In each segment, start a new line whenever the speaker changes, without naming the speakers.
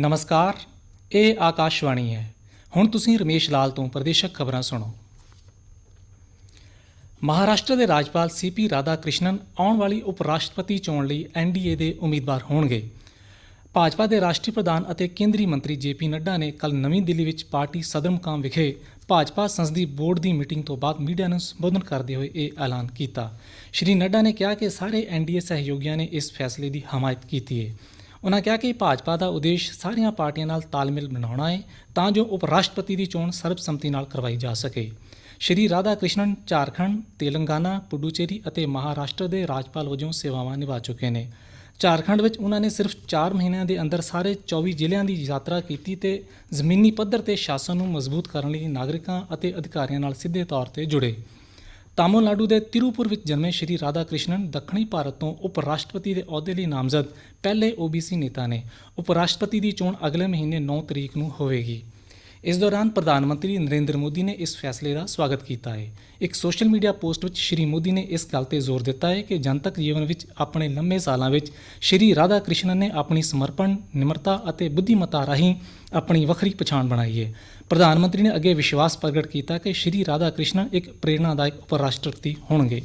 ਨਮਸਕਾਰ, ਇਹ ਆਕਾਸ਼ਵਾਣੀ ਹੈ। ਹੁਣ ਤੁਸੀਂ ਰਮੇਸ਼ ਲਾਲ ਤੋਂ ਪ੍ਰਦੇਸ਼ਕ ਖਬਰਾਂ ਸੁਣੋ। ਮਹਾਰਾਸ਼ਟਰ ਦੇ ਰਾਜਪਾਲ ਸੀਪੀ ਰਾਧਾ ਕ੍ਰਿਸ਼ਨਨ ਆਉਣ ਵਾਲੀ ਉਪ ਰਾਸ਼ਟਰਪਤੀ ਚੋਣ ਲਈ ਐਨਡੀਏ ਦੇ ਉਮੀਦਵਾਰ ਹੋਣਗੇ। ਭਾਜਪਾ ਦੇ ਰਾਸ਼ਟਰੀ ਪ੍ਰਧਾਨ ਅਤੇ ਕੇਂਦਰੀ ਮੰਤਰੀ ਜੇਪੀ ਨੱਡਾ ਨੇ ਕੱਲ ਨਵੀਂ ਦਿੱਲੀ ਵਿੱਚ ਪਾਰਟੀ ਸਦਰ ਮੁਕਾਮ ਵਿਖੇ ਭਾਜਪਾ ਸੰਸਦੀ ਬੋਰਡ ਦੀ ਮੀਟਿੰਗ ਤੋਂ ਬਾਅਦ ਮੀਡੀਆ ਨੂੰ ਸੰਬੋਧਨ ਕਰਦੇ ਹੋਏ ਇਹ ਐਲਾਨ ਕੀਤਾ। ਸ਼੍ਰੀ ਨੱਡਾ ਨੇ ਕਿਹਾ ਕਿ ਸਾਰੇ ਐਨਡੀਏ ਸਹਿਯੋਗੀਆਂ ਨੇ ਇਸ ਫੈਸਲੇ ਦੀ ਹਮਾਇਤ ਕੀਤੀ ਹੈ ਉਨ੍ਹਾਂ ਕਿਹਾ ਕਿ ਭਾਜਪਾ ਦਾ ਉਦੇਸ਼ ਸਾਰੀਆਂ ਪਾਰਟੀਆਂ ਨਾਲ ਤਾਲਮੇਲ ਬਣਾਉਣਾ ਹੈ ਤਾਂ ਜੋ ਉਪ ਰਾਸ਼ਟਰਪਤੀ ਦੀ ਚੋਣ ਸਰਬਸੰਮਤੀ ਨਾਲ ਕਰਵਾਈ ਜਾ ਸਕੇ। ਸ਼੍ਰੀ ਰਾਧਾ ਕ੍ਰਿਸ਼ਨਨ ਝਾਰਖੰਡ, ਤੇਲੰਗਾਨਾ, ਪੁਡੂਚੇਰੀ ਅਤੇ ਮਹਾਰਾਸ਼ਟਰ ਦੇ ਰਾਜਪਾਲ ਵਜੋਂ ਸੇਵਾਵਾਂ ਨਿਭਾ ਚੁੱਕੇ ਨੇ। ਝਾਰਖੰਡ ਵਿੱਚ ਉਹਨਾਂ ਨੇ ਸਿਰਫ 4 ਮਹੀਨਿਆਂ ਦੇ ਅੰਦਰ ਸਾਰੇ 24 ਜ਼ਿਲ੍ਹਿਆਂ ਦੀ ਯਾਤਰਾ ਕੀਤੀ ਤੇ ਜ਼ਮੀਨੀ ਪੱਧਰ ਤੇ ਸ਼ਾਸਨ ਨੂੰ ਮਜ਼ਬੂਤ ਕਰਨ ਲਈ ਨਾਗਰਿਕਾਂ ਅਤੇ ਅਧਿਕਾਰੀਆਂ ਨਾਲ ਸਿੱਧੇ ਤੌਰ ਤੇ ਜੁੜੇ। ਤਾਮਿਲਨਾਡੂ ਦੇ ਤਿਰੂਪੁਰ ਵਿੱਚ ਜਨਮੇ ਸ਼੍ਰੀ ਰਾਧਾ ਕ੍ਰਿਸ਼ਨਨ ਦੱਖਣੀ ਭਾਰਤ ਤੋਂ ਉਪ ਰਾਸ਼ਟਰਪਤੀ ਦੇ ਅਹੁਦੇ ਲਈ ਨਾਮਜ਼ਦ ਪਹਿਲੇ ਓਬੀਸੀ ਨੇਤਾ ਨੇ। ਉਪ ਰਾਸ਼ਟਰਪਤੀ ਦੀ ਚੋਣ ਅਗਲੇ ਮਹੀਨੇ 9 ਤਰੀਕ ਨੂੰ ਹੋਵੇਗੀ। ਇਸ ਦੌਰਾਨ ਪ੍ਰਧਾਨ ਮੰਤਰੀ ਨਰਿੰਦਰ ਮੋਦੀ ਨੇ ਇਸ ਫੈਸਲੇ ਦਾ ਸਵਾਗਤ ਕੀਤਾ ਹੈ। ਇੱਕ ਸੋਸ਼ਲ ਮੀਡੀਆ ਪੋਸਟ ਵਿੱਚ ਸ਼੍ਰੀ ਮੋਦੀ ਨੇ ਇਸ ਗੱਲ ਤੇ ਜ਼ੋਰ ਦਿੱਤਾ ਹੈ ਕਿ ਜਨਤਕ ਜੀਵਨ ਵਿੱਚ ਆਪਣੇ ਲੰਮੇ ਸਾਲਾਂ ਵਿੱਚ ਸ਼੍ਰੀ ਰਾਧਾ ਕ੍ਰਿਸ਼ਨਨ ਨੇ ਆਪਣੀ ਸਮਰਪਣ, ਨਿਮਰਤਾ ਅਤੇ ਬੁੱਧੀਮਤਾ ਰਾਹੀਂ ਆਪਣੀ ਵੱਖਰੀ ਪਛਾਣ ਬਣਾਈ ਹੈ। ਪ੍ਰਧਾਨ ਮੰਤਰੀ ਨੇ ਅੱਗੇ ਵਿਸ਼ਵਾਸ ਪ੍ਰਗਟ ਕੀਤਾ ਕਿ ਸ਼੍ਰੀ ਰਾਧਾ ਕ੍ਰਿਸ਼ਨਨ ਇੱਕ ਪ੍ਰੇਰਣਾਦਾਇਕ ਉਪ ਰਾਸ਼ਟਰਪਤੀ ਹੋਣਗੇ।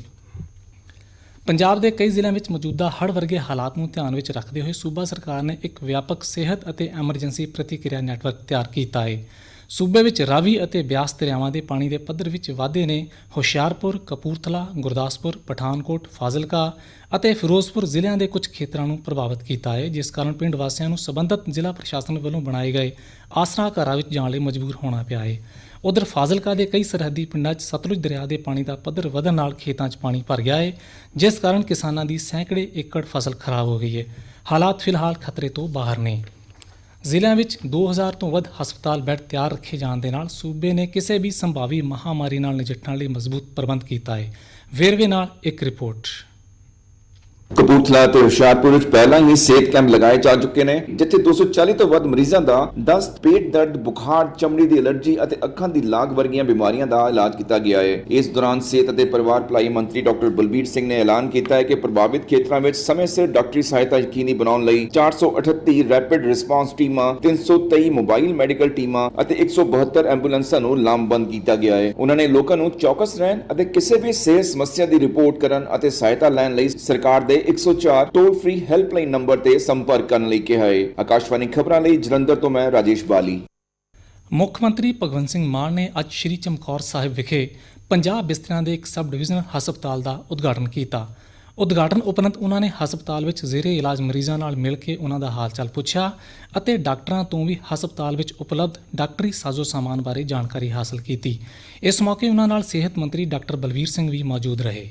ਪੰਜਾਬ ਦੇ ਕਈ ਜ਼ਿਲ੍ਹਿਆਂ ਵਿੱਚ ਮੌਜੂਦਾ ਹੜ੍ਹ ਵਰਗੇ ਹਾਲਾਤ ਨੂੰ ਧਿਆਨ ਵਿੱਚ ਰੱਖਦੇ ਹੋਏ ਸੂਬਾ ਸਰਕਾਰ ਨੇ ਇੱਕ ਵਿਆਪਕ ਸਿਹਤ ਅਤੇ ਐਮਰਜੈਂਸੀ ਪ੍ਰਤੀਕਿਰਿਆ ਨੈਟਵਰਕ ਤਿਆਰ ਕੀਤਾ ਹੈ। ਸੂਬੇ ਵਿੱਚ ਰਾਵੀ ਅਤੇ ਬਿਆਸ ਦਰਿਆਵਾਂ ਦੇ ਪਾਣੀ ਦੇ ਪੱਧਰ ਵਿੱਚ ਵਾਧੇ ਨੇ। ਹੁਸ਼ਿਆਰਪੁਰ, ਕਪੂਰਥਲਾ, ਗੁਰਦਾਸਪੁਰ, ਪਠਾਨਕੋਟ, ਫਾਜ਼ਿਲਕਾ ਅਤੇ ਫਿਰੋਜ਼ਪੁਰ ਜ਼ਿਲ੍ਹਿਆਂ ਦੇ ਕੁਝ ਖੇਤਰਾਂ ਨੂੰ ਪ੍ਰਭਾਵਿਤ ਕੀਤਾ ਹੈ, ਜਿਸ ਕਾਰਨ ਪਿੰਡ ਵਾਸੀਆਂ ਨੂੰ ਸਬੰਧਤ ਜ਼ਿਲ੍ਹਾ ਪ੍ਰਸ਼ਾਸਨ ਵੱਲੋਂ ਬਣਾਏ ਗਏ ਆਸਰਾ ਘਰਾਂ ਵਿੱਚ ਜਾਣ ਲਈ ਮਜਬੂਰ ਹੋਣਾ ਪਿਆ ਹੈ। ਉਧਰ ਫਾਜ਼ਿਲਕਾ ਦੇ ਕਈ ਸਰਹੱਦੀ ਪਿੰਡਾਂ 'ਚ ਸਤਲੁਜ ਦਰਿਆ ਦੇ ਪਾਣੀ ਦਾ ਪੱਧਰ ਵਧਣ ਨਾਲ ਖੇਤਾਂ 'ਚ ਪਾਣੀ ਭਰ ਗਿਆ ਹੈ ਜਿਸ ਕਾਰਨ ਕਿਸਾਨਾਂ ਦੀ ਸੈਂਕੜੇ ਏਕੜ ਫਸਲ ਖਰਾਬ ਹੋ ਗਈ ਹੈ ਹਾਲਾਤ ਫਿਲਹਾਲ ਖਤਰੇ ਤੋਂ ਬਾਹਰ ਨੇ। ਜ਼ਿਲ੍ਹਿਆਂ ਵਿੱਚ 2000 ਤੋਂ ਵੱਧ ਹਸਪਤਾਲ ਬੈੱਡ ਤਿਆਰ ਰੱਖੇ ਜਾਣ ਦੇ ਨਾਲ ਸੂਬੇ ਨੇ ਕਿਸੇ ਵੀ ਸੰਭਾਵੀ ਮਹਾਮਾਰੀ ਨਾਲ ਨਜਿੱਠਣ ਲਈ ਮਜ਼ਬੂਤ ਪ੍ਰਬੰਧ ਕੀਤਾ ਹੈ ਵੇਰਵੇ ਨਾਲ ਇੱਕ ਰਿਪੋਰਟ।
ਕਪੂਰਥਲਾ ਤੇ ਹੁਸ਼ਿਆਰਪੁਰ ਵਿੱਚ ਪਹਿਲਾਂ ਹੀ ਸਿਹਤ ਕੈਂਪ ਲਗਾਏ ਜਾ ਚੁੱਕੇ ਨੇ, ਜਿੱਥੇ 240 ਤੋਂ ਵੱਧ ਮਰੀਜ਼ਾਂ ਦਾ ਦਸਤ, ਪੇਟ ਦਰਦ, ਬੁਖਾਰ, ਚਮੜੀ ਦੀ ਐਲਰਜੀ ਅਤੇ ਅੱਖਾਂ ਦੀ ਲਾਗ ਵਰਗੀਆਂ ਬਿਮਾਰੀਆਂ ਦਾ ਇਲਾਜ ਕੀਤਾ ਗਿਆ ਹੈ। ਇਸ ਦੌਰਾਨ ਸਿਹਤ ਅਤੇ ਪਰਿਵਾਰ ਭਲਾਈ ਮੰਤਰੀ ਡਾਕਟਰ ਬਲਬੀਰ ਸਿੰਘ ਨੇ ਐਲਾਨ ਕੀਤਾ ਹੈ ਕਿ ਪ੍ਰਭਾਵਿਤ ਖੇਤਰਾਂ ਵਿੱਚ ਸਮੇਂ ਸਿਰ ਡਾਕਟਰੀ ਸਹਾਇਤਾ ਯਕੀਨੀ ਬਣਾਉਣ ਲਈ 438 ਰੈਪਿਡ ਰਿਸਪਾਂਸ ਟੀਮਾਂ 323 ਮੋਬਾਈਲ ਮੈਡੀਕਲ ਟੀਮਾਂ ਅਤੇ 172 ਐਂਬੂਲੈਂਸਾਂ ਨੂੰ ਲਾਮਬੰਦ ਕੀਤਾ ਗਿਆ ਹੈ। ਉਹਨਾਂ ਨੇ ਲੋਕਾਂ ਨੂੰ ਚੌਕਸ ਰਹਿਣ ਅਤੇ ਕਿਸੇ ਵੀ ਸਿਹਤ ਸਮੱਸਿਆ ਦੀ ਰਿਪੋਰਟ ਕਰਨ ਅਤੇ ਸਹਾਇਤਾ ਲੈਣ ਲਈ ਸਰਕਾਰ ਦੇ 104 ਟੋਲ ਫ੍ਰੀ ਹੈਲਪਲਾਈਨ ਨੰਬਰ ਤੇ ਸੰਪਰਕ ਕਰਨ ਲਈ ਕਿਹਾ ਹੈ ਆਕਾਸ਼ਵਾਣੀ ਖਬਰਾਂ ਲਈ ਜਲੰਧਰ ਤੋਂ ਮੈਂ ਰਾਜੇਸ਼ ਬਾਲੀ।
ਮੁੱਖ ਮੰਤਰੀ ਭਗਵੰਤ ਸਿੰਘ ਮਾਨ ਨੇ ਅੱਜ ਸ਼੍ਰੀ ਚਮਕੌਰ ਸਾਹਿਬ ਵਿਖੇ 50 ਬਿਸਤਰਿਆਂ ਦੇ ਇੱਕ ਸਬ ਡਿਵੀਜ਼ਨਲ ਹਸਪਤਾਲ ਦਾ ਉਦਘਾਟਨ ਕੀਤਾ। ਉਦਘਾਟਨ ਉਪਰੰਤ ਉਹਨਾਂ ਨੇ ਹਸਪਤਾਲ ਵਿੱਚ ਜ਼ੇਰੇ ਇਲਾਜ ਮਰੀਜ਼ਾਂ ਨਾਲ ਮਿਲ ਕੇ ਉਹਨਾਂ ਦਾ ਹਾਲ ਚਾਲ ਪੁੱਛਿਆ ਅਤੇ ਡਾਕਟਰਾਂ ਤੋਂ ਵੀ ਹਸਪਤਾਲ ਵਿੱਚ ਉਪਲਬਧ ਡਾਕਟਰੀ ਸਾਜ਼ੋ ਸਾਮਾਨ ਬਾਰੇ ਜਾਣਕਾਰੀ ਹਾਸਲ ਕੀਤੀ। ਇਸ ਮੌਕੇ ਉਹਨਾਂ ਨਾਲ ਸਿਹਤ ਮੰਤਰੀ ਡਾਕਟਰ ਬਲਵੀਰ ਸਿੰਘ ਵੀ ਮੌਜੂਦ ਰਹੇ।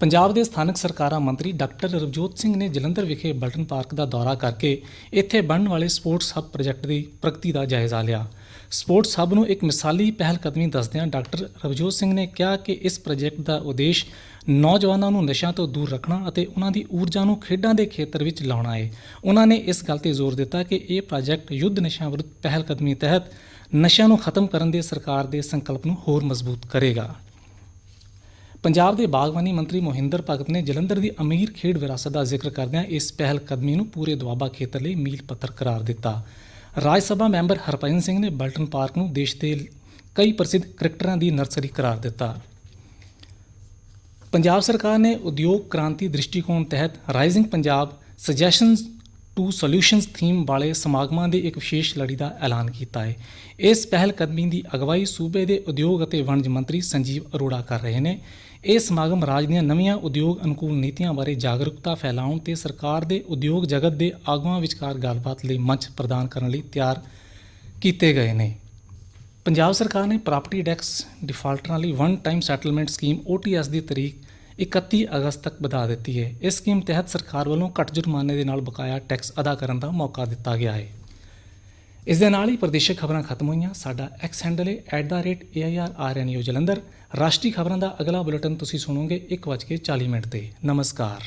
ਪੰਜਾਬ ਦੇ ਸਥਾਨਕ ਸਰਕਾਰਾਂ ਮੰਤਰੀ ਡਾਕਟਰ ਰਵਜੋਤ ਸਿੰਘ ਨੇ ਜਲੰਧਰ ਵਿਖੇ ਬਲਟਨ ਪਾਰਕ ਦਾ ਦੌਰਾ ਕਰਕੇ ਇੱਥੇ ਬਣਨ ਵਾਲੇ ਸਪੋਰਟਸ ਹੱਬ ਪ੍ਰੋਜੈਕਟ ਦੀ ਪ੍ਰਗਤੀ ਦਾ ਜਾਇਜ਼ਾ ਲਿਆ। ਸਪੋਰਟਸ ਹੱਬ ਨੂੰ ਇੱਕ ਮਿਸਾਲੀ ਪਹਿਲ ਕਦਮੀ ਦੱਸਦਿਆਂ ਡਾਕਟਰ ਰਵਜੋਤ ਸਿੰਘ ਨੇ ਕਿਹਾ ਕਿ ਇਸ ਪ੍ਰੋਜੈਕਟ ਦਾ ਉਦੇਸ਼ ਨੌਜਵਾਨਾਂ ਨੂੰ ਨਸ਼ਿਆਂ ਤੋਂ ਦੂਰ ਰੱਖਣਾ ਅਤੇ ਉਹਨਾਂ ਦੀ ਊਰਜਾ ਨੂੰ ਖੇਡਾਂ ਦੇ ਖੇਤਰ ਵਿੱਚ ਲਾਉਣਾ ਹੈ ਉਹਨਾਂ ਨੇ ਇਸ ਗੱਲ ਤੇ ਜ਼ੋਰ ਦਿੱਤਾ ਕਿ ਇਹ ਪ੍ਰੋਜੈਕਟ ਯੁੱਧ ਨਸ਼ਿਆਂ ਵਿਰੁੱਧ ਪਹਿਲ ਕਦਮੀ ਤਹਿਤ ਨਸ਼ਿਆਂ ਨੂੰ ਖਤਮ ਕਰਨ ਦੇ ਸਰਕਾਰ ਦੇ ਸੰਕਲਪ ਨੂੰ ਹੋਰ ਮਜ਼ਬੂਤ ਕਰੇਗਾ। ਪੰਜਾਬ ਦੇ ਬਾਗਬਾਨੀ ਮੰਤਰੀ ਮੋਹਿੰਦਰ ਭਗਤ ਨੇ ਜਲੰਧਰ ਦੀ ਅਮੀਰ ਖੇਡ ਵਿਰਾਸਤ ਦਾ ਜ਼ਿਕਰ ਕਰਦਿਆਂ ਇਸ ਪਹਿਲ ਕਦਮੀ ਨੂੰ ਪੂਰੇ ਦੁਆਬਾ ਖੇਤਰ ਲਈ ਮੀਲ ਪੱਥਰ ਕਰਾਰ ਦਿੱਤਾ। ਰਾਜ ਸਭਾ ਮੈਂਬਰ ਹਰਪਾਇਨ ਸਿੰਘ ਨੇ ਬਲਟਨ ਪਾਰਕ ਨੂੰ ਦੇਸ਼ ਦੇ ਕਈ ਪ੍ਰਸਿੱਧ ਕ੍ਰਿਕਟਰਾਂ ਦੀ ਨਰਸਰੀ ਕਰਾਰ ਦਿੱਤਾ। ਪੰਜਾਬ ਸਰਕਾਰ ਨੇ ਉਦਯੋਗ ਕ੍ਰਾਂਤੀ ਦ੍ਰਿਸ਼ਟੀਕੋਣ ਤਹਿਤ rising Punjab suggestions to solutions theme ਵਾਲੇ ਸਮਾਗਮਾਂ ਦੀ ਇੱਕ ਵਿਸ਼ੇਸ਼ ਲੜੀ ਦਾ ਐਲਾਨ ਕੀਤਾ ਹੈ। ਇਸ ਪਹਿਲ ਕਦਮੀ ਦੀ ਅਗਵਾਈ ਸੂਬੇ ਦੇ ਉਦਯੋਗ ਅਤੇ ਵਣਜ ਮੰਤਰੀ ਸੰਜੀਵ ਅਰੋੜਾ ਕਰ ਰਹੇ ਨੇ। ਇਹ ਸਮਾਗਮ ਰਾਜ ਦੀਆਂ ਨਵੀਆਂ ਉਦਯੋਗ ਅਨੁਕੂਲ ਨੀਤੀਆਂ ਬਾਰੇ ਜਾਗਰੂਕਤਾ ਫੈਲਾਉਣ ਤੇ ਸਰਕਾਰ ਦੇ ਉਦਯੋਗ ਜਗਤ ਦੇ ਆਗੂਆਂ ਵਿਚਕਾਰ ਗੱਲਬਾਤ ਲਈ ਮੰਚ ਪ੍ਰਦਾਨ ਕਰਨ ਲਈ ਤਿਆਰ ਕੀਤੇ ਗਏ ਨੇ। ਪੰਜਾਬ ਸਰਕਾਰ ਨੇ ਪ੍ਰਾਪਰਟੀ ਟੈਕਸ ਡਿਫਾਲਟਰਾਂ ਲਈ one time settlement scheme OTS ਦੀ ਤਰੀਕ 31 ਅਗਸਤ ਤੱਕ ਵਧਾ ਦਿੱਤੀ ਹੈ। ਇਸ ਸਕੀਮ ਤਹਿਤ ਸਰਕਾਰ ਵੱਲੋਂ ਘੱਟ ਜੁਰਮਾਨੇ ਦੇ ਨਾਲ ਬਕਾਇਆ ਟੈਕਸ ਅਦਾ ਕਰਨ ਦਾ ਮੌਕਾ ਦਿੱਤਾ ਗਿਆ ਹੈ। ਇਸ ਦੇ ਨਾਲ ਹੀ ਪ੍ਰਦੇਸ਼ਕ ਖਬਰਾਂ ਖਤਮ ਹੋਈਆਂ। ਸਾਡਾ ਐਕਸ ਹੈਂਡਲ ਹੈ @airrnu ਜਲੰਧਰ। ਰਾਸ਼ਟਰੀ ਖਬਰਾਂ ਦਾ ਅਗਲਾ ਬੁਲੇਟਿਨ ਤੁਸੀਂ ਸੁਣੋਗੇ 1:40 ਮਿੰਟ ਤੇ। ਨਮਸਕਾਰ।